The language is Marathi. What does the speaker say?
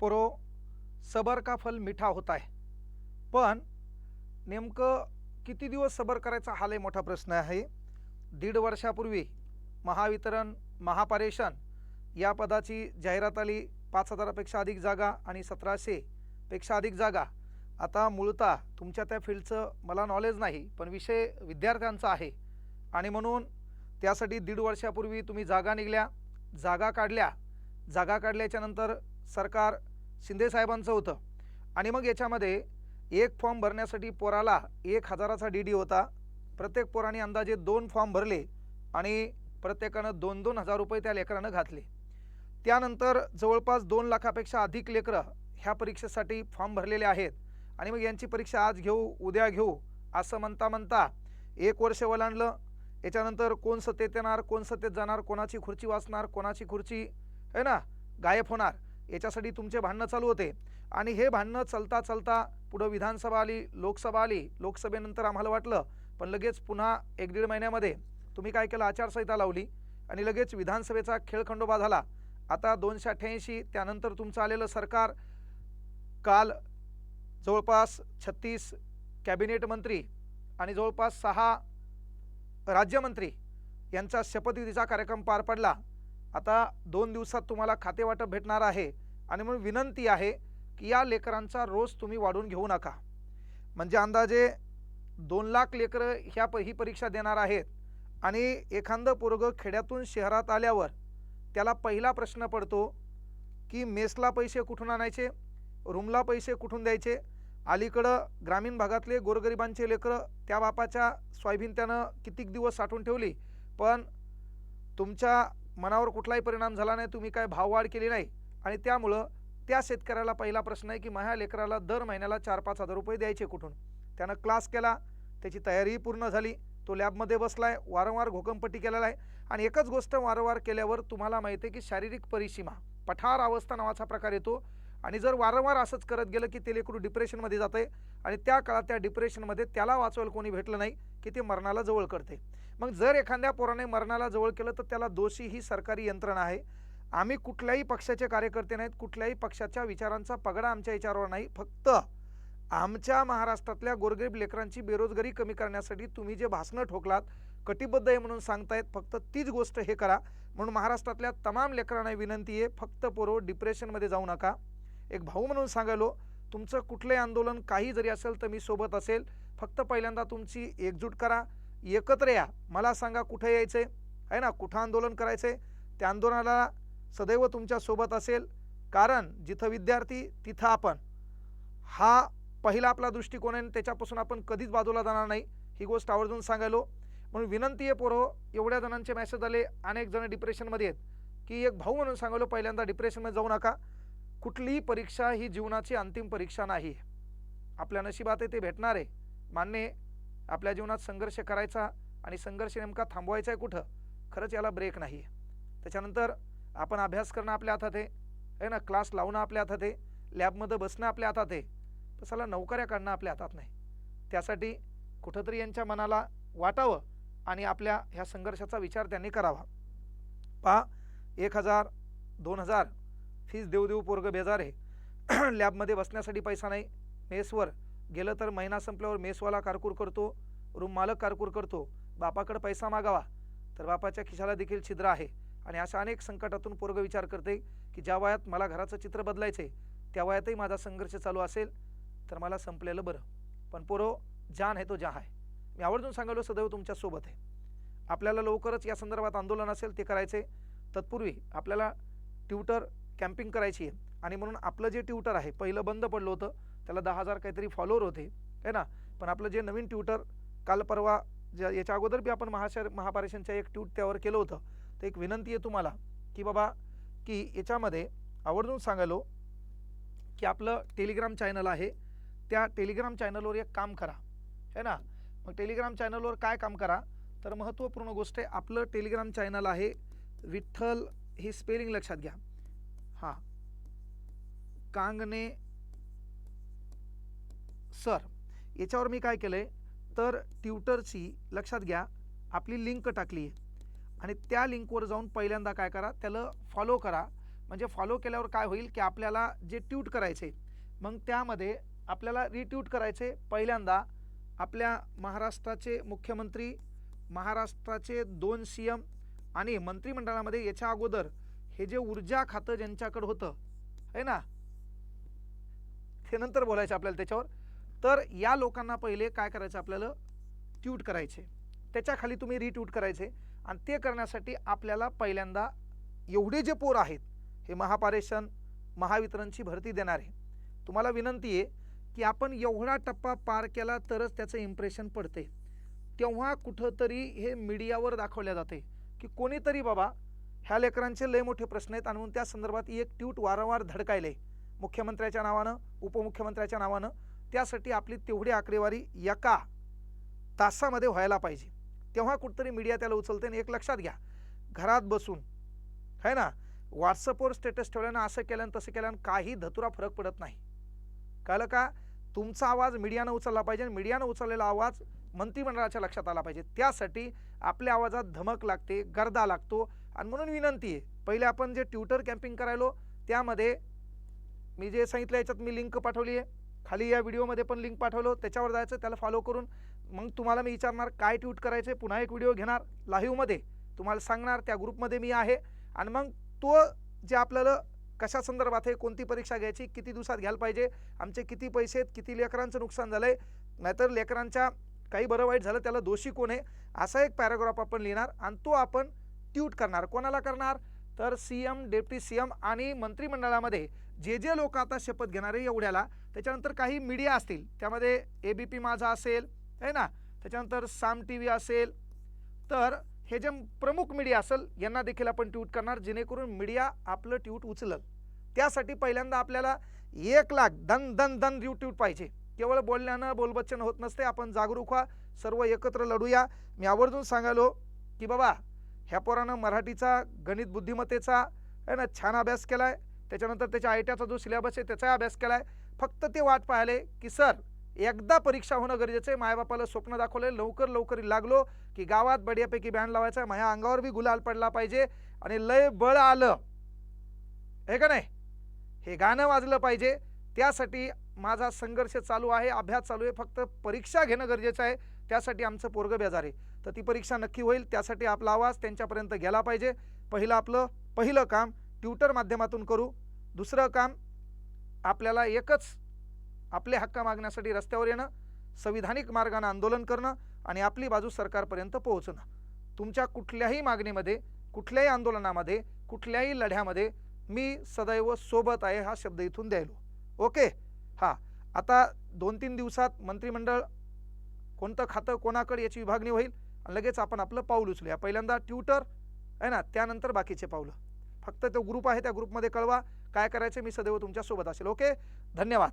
पोरो सबर का फल मिठा होत आहे. पण नेमकं किती दिवस सबर करायचा हा लय मोठा प्रश्न आहे. दीड वर्षापूर्वी महावितरण महापारेषण या पदाची जाहिरात आली. पाच हजारापेक्षा अधिक जागा आणि सतराशे पेक्षा अधिक जागा. आता मूळतः तुमच्या त्या फील्डचं मला नॉलेज नाही पण विषय विद्यार्थ्यांचा आहे. आणि म्हणून त्यासाठी दीड वर्षापूर्वी तुम्ही जागा निघल्या. जागा काढल्या. जागा काढल्याच्यानंतर सरकार शिंदे शिंदेसाहेबांचं होतं. आणि मग याच्यामध्ये एक फॉर्म भरण्यासाठी पोराला एक हजाराचा डी डी होता. प्रत्येक पोराने अंदाजे दोन फॉर्म भरले आणि प्रत्येकानं दोन दोन हजार रुपये त्या लेकरानं घातले. त्यानंतर जवळपास दोन लाखापेक्षा अधिक लेकरं ह्या परीक्षेसाठी फॉर्म भरलेले आहेत. आणि मग यांची परीक्षा आज घेऊ उद्या घेऊ असं म्हणता म्हणता एक वर्ष वलांडलं याच्यानंतर कोण सत्तेत येणार कोण सत्तेत जाणार कोणाची खुर्ची वाचणार कोणाची खुर्ची आहे ना गायब होणार. याच्यासाठी तुमचे भांडणं चालू होते. आणि हे भांडणं चालता चालता पुढं विधानसभा आली लोकसभा आली लोकसभेनंतर आम्हाला वाटलं पण लगेच पुन्हा एक दीड महिन्यामध्ये तुम्ही काय केलं? आचारसंहिता लावली आणि लगेच विधानसभेचा खेळखंडोबा झाला. आता दोनशे अठ्ठ्याऐंशी त्यानंतर तुमचं आलेलं सरकार. काल जवळपास छत्तीस कॅबिनेट मंत्री आणि जवळपास सहा राज्यमंत्री यांचा शपथविधीचा कार्यक्रम पार पडला. आता दोन दिवसात तुम्हाला खातेवाटप भेटणार आहे आणि म्हणून विनंती आहे की या लेकरांचा रोज तुम्ही वाढवून घेऊ नका. म्हणजे अंदाजे दोन लाख लेकरं ह्या प ही परीक्षा देणार आहेत आणि एखादं पोरगं खेड्यातून शहरात आल्यावर त्याला पहिला प्रश्न पडतो की मेसला पैसे कुठून आणायचे? रूमला पैसे कुठून द्यायचे? अलीकडं ग्रामीण भागातले गोरगरिबांचे लेकरं त्या बापाच्या सोयाबीन त्यानं कितीक दिवस साठवून ठेवली? पण तुमच्या मनावर कुठलाही परिणाम झाला नाही तुम्ही काय भाववाढ केली नाही. आणि त्यामुळं त्या शेतकऱ्याला पहिला प्रश्न आहे की माझ्या लेकराला दर महिन्याला चार पाच हजार रुपये द्यायचे कुठून? त्यानं क्लास केला त्याची तयारीही पूर्ण झाली तो लॅबमध्ये बसला आहे वारंवार घोकमपट्टी केलेला आहे. आणि एकच गोष्ट वारंवार केल्यावर तुम्हाला माहिती आहे की शारीरिक परिसीमा पठार अवस्था नावाचा प्रकार येतो. आणि जर वारंवार असंच करत गेलं की ते लेकरू डिप्रेशनमध्ये जातं आहे आणि त्या काळात त्या डिप्रेशनमध्ये त्याला वाचवायला कोणी भेटलं नाही की ते मरणाला जवळ करते. मग जर एखाद्या पोराने मरणाला जवळ केलं तर त्याला दोषी ही सरकारी यंत्रणा आहे. आम्ही कुठल्याही पक्षाचे कार्यकर्ते नाहीत कुठल्याही पक्षाच्या विचारांचा पगडा आमच्या विचारावर नाही. फक्त आमच्या महाराष्ट्रातल्या गोरगरीब लेकरांची बेरोजगारी कमी करण्यासाठी तुम्ही जे भाषणं ठोकलात कटिबद्ध आहे म्हणून सांगतायत फक्त तीच गोष्ट हे करा. म्हणून महाराष्ट्रातल्या तमाम लेकरांना विनंती आहे फक्त पोरो डिप्रेशनमध्ये जाऊ नका. एक भाऊ म्हणून सांगायलो तुमचं कुठलंही आंदोलन काही जरी असेल तर मी सोबत असेल. फक्त पहिल्यांदा तुमची एकजूट करा एकत्र या. मला सांगा कुठं यायचं आहे ना? कुठं आंदोलन करायचं आहे त्या आंदोलनाला सदैव तुमच्यासोबत असेल. कारण जिथं विद्यार्थी तिथं आपण. हा पहिला आपला दृष्टिकोन आहे आणि त्याच्यापासून आपण कधीच बाजूला जाणार नाही. ही गोष्ट आवर्जून सांगायलो. म्हणून विनंती आहे पोरो हो, एवढ्या जणांचे मेसेज आले. अनेक जण डिप्रेशनमध्ये आहेत. की एक भाऊ म्हणून सांगायलो पहिल्यांदा डिप्रेशनमध्ये जाऊ नका. कुठलीही परीक्षा ही जीवनाची अंतिम परीक्षा नाही. आपल्या नशिबात आहे ते भेटणार आहे. मान्य आपल्या जीवनात संघर्ष करायचा आणि संघर्ष नेमका थांबवायचा आहे कुठं खरंच याला ब्रेक नाही आहे त्याच्यानंतर आपण अभ्यास करणं आपल्या हातात आहे ना? क्लास लावणं आपल्या हातात आहे लॅबमध्ये बसणं आपल्या हातात आहे तसाला नोकऱ्या काढणं आपल्या हातात नाही. त्यासाठी कुठंतरी यांच्या मनाला वाटावं आणि आपल्या ह्या संघर्षाचा विचार त्यांनी करावा. पहा एक हजार दोन हजार फीज देऊ देऊ पोरग बेजार आहे. लॅबमध्ये बसण्यासाठी पैसा नाही मेसवर गेलं तर महिना संपल्यावर मेसवाला कारकूर करतो रूम मालक कारकूर करतो बापाकडे पैसा मागावा. तर बापाच्या खिशाला देखील छिद्र आहे आणि अशा अनेक संकटातून पोरगं विचार करते की ज्या वयात मला घराचं चित्र बदलायचं आहे त्या वयातही माझा संघर्ष चालू असेल तर मला संपलेलं बरं. पण पोरो जान आहे तो जहा आहे. मी आवर्जून सांगायलो सदैव तुमच्यासोबत आहे. आपल्याला लवकरच या संदर्भात आंदोलन असेल ते करायचे तत्पूर्वी आपल्याला ट्विटर कॅम्पिंग करायची आहे आणि म्हणून आपलं जे ट्विटर आहे पहिलं बंद पडलं होतं. त्याला दहा हजार काहीतरी फॉलोअर होते आहे ना? पण आपलं जे नवीन ट्विटर काल परवा ज्या याच्या अगोदर बी आपण महाशर महापारेशनच्या एक ट्विट त्यावर केलं होतं. तर एक विनंती आहे तुम्हाला की बाबा की याच्यामध्ये आवर्जून सांगालो की आपलं टेलिग्राम चॅनल आहे. त्या टेलिग्राम चॅनलवर एक काम करा है ना? मग टेलिग्राम चॅनलवर काय काम करा? तर महत्त्वपूर्ण गोष्ट आहे आपलं टेलिग्राम चॅनल आहे. विठ्ठल ही स्पेलिंग लक्षात घ्या. हां. कांगणे सर याच्यावर मी काय केलं आहे तर ट्विटरची लक्षात घ्या आपली लिंक टाकली आहे. आणि त्या लिंकवर जाऊन पहिल्यांदा काय करा त्याला फॉलो करा. म्हणजे फॉलो केल्यावर काय होईल की आपल्याला जे ट्यूट करायचे मग त्यामध्ये आपल्याला रिट्यूट करायचे. पहिल्यांदा आपल्या महाराष्ट्राचे मुख्यमंत्री महाराष्ट्राचे दोन सी एम आणि मंत्रिमंडळामध्ये याच्या अगोदर हे जे ऊर्जा खातं ज्यांच्याकडं होतं आहे ना? ते नंतर बोलायचं आपल्याला त्याच्यावर. तर या लोकांना पहिले काय करायचं आपल्याला? ट्यूट करायचे. त्याच्याखाली तुम्ही रिट्यूट करायचे. आणि ते करण्यासाठी आपल्याला पहिल्यांदा एवढे जे पोर आहेत हे महापारेषण महावितरणची भरती देणार आहे तुम्हाला विनंती आहे की आपण एवढा टप्पा पार केला तरच त्याचं इम्प्रेशन पडते तेव्हा कुठंतरी हे मीडियावर दाखवल्या जाते की कोणीतरी बाबा ह्या लेकरांचे लय मोठे प्रश्न आहेत आणि म्हणून त्या संदर्भात एक ट्यूट वारंवार धडकायले. मुख्यमंत्र्याच्या नावानं उपमुख्यमंत्र्याच्या नावानं त्यासाठी आपली तेवढी आकडेवारी एका तासामध्ये व्हायला पाहिजे. तेव्हा कुठंतरी मीडिया त्याला उचलते आणि एक लक्षात घ्या. घरात बसून है ना? व्हॉट्सअपवर स्टेटस ठेवल्यानं असं केल्यानं तसं केल्यानं काही धतुरा फरक पडत नाही. कळलं का? तुमचा आवाज मीडियानं उचलला पाहिजे आणि मीडियानं उचललेला आवाज मंत्रिमंडळाच्या लक्षात आला पाहिजे. त्यासाठी आपल्या आवाजात धमक लागते गर्दा लागतो आणि म्हणून विनंती आहे. पहिले आपण जे ट्विटर कॅम्पिंग करायलो त्यामध्ये मी जे सांगितलं याच्यात मी लिंक पाठवली आहे. खाली या व्हिडिओमध्ये पण लिंक पाठवलं. त्याच्यावर जायचं त्याला फॉलो करून. मग तुम्हाला मी विचारणार काय ट्विट करायचे पुन्हा एक व्हिडिओ घेणार लाईव्हमध्ये. तुम्हाला सांगणार त्या ग्रुपमध्ये मी आहे. आणि मग तो जे आपल्याला कशा संदर्भात आहे कोणती परीक्षा घ्यायची किती दिवसात घ्यायला पाहिजे आमचे किती पैसे आहेत किती लेकरांचं नुकसान झालं आहे नाहीतर लेकरांच्या काही बरं वाईट झालं त्याला दोषी कोण आहे असा एक पॅराग्राफ आपण लिहिणार आणि तो आपण ट्यूट करणार. कोणाला करणार? तर C M deputy C M आणि मंत्रिमंडळामध्ये जे जे लोक आता शपथ घेणारे एवढ्याला त्याच्यानंतर काही मीडिया असतील त्यामध्ये ए बी पी माझा असेल आहे ना? त्याच्यानंतर साम टी व्ही असेल. तर हे जे प्रमुख मीडिया असेल यांना देखील आपण ट्यूट करणार जेणेकरून मीडिया आपलं ट्यूट उचलल. त्यासाठी पहिल्यांदा आपल्याला एक लाख दन दन दन रिव ट्यूट पाहिजे. केवळ बोलण्यानं बोलबच्चन होत नसते. आपण जागरूक व्हा. सर्व एकत्र लढूया. मी आवर्जून सांगालो की बाबा ह्या पोरानं मराठीचा गणित बुद्धिमत्तेचा आहे ना छान अभ्यास केला आहे त्याच्यानंतर त्याच्या आय टीचा जो सिलेबस आहे त्याचाही अभ्यास केला आहे फक्त ते वाट पाहिले की सर एकदा परीक्षा होणं गरजेचं आहे. मायबापाला स्वप्न दाखवलं लवकर लवकर लागलो की गावात बढियापैकी बँड लावायचा आहे. माझ्या अंगावर बी गुलाल पडला पाहिजे आणि लय बळ आलं. हे का नाही? हे गाणं वाजलं पाहिजे. त्यासाठी माझा संघर्ष चालू आहे. अभ्यास चालू आहे. फक्त परीक्षा घेणं गरजेचं आहे. त्यासाठी आमचं पोरगं बेजार आहे. तर ती परीक्षा नक्की होईल. त्यासाठी आपला आवाज त्यांच्यापर्यंत गेला पाहिजे. पहिलं आपलं पहिलं काम ट्विटर माध्यमातून करू. दुसरं काम आपल्याला एकच आपले हक्क मागण्यासाठी रस्त्यावर येणं संविधानिक मार्गानं आंदोलन करणं आणि आपली बाजू सरकारपर्यंत पोहोचणं. तुमच्या कुठल्याही मागणीमध्ये कुठल्याही आंदोलनामध्ये कुठल्याही लढ्यामध्ये मी सदैव सोबत आहे हा शब्द इथून द्यायलो. ओके? हां. आता दोन तीन दिवसात मंत्रिमंडळ कोणतं खातं कोणाकडे याची विभागणी होईल? आणि लगेच आपण आपलं पाऊल उचलूया. पहिल्यांदा ट्विटर आहे ना? त्यानंतर बाकीचे पावलं फक्त तो ग्रुप आहे त्या ग्रुपमध्ये कळवा. काय करायचं मी सदैव तुमच्यासोबत असेल. ओके धन्यवाद.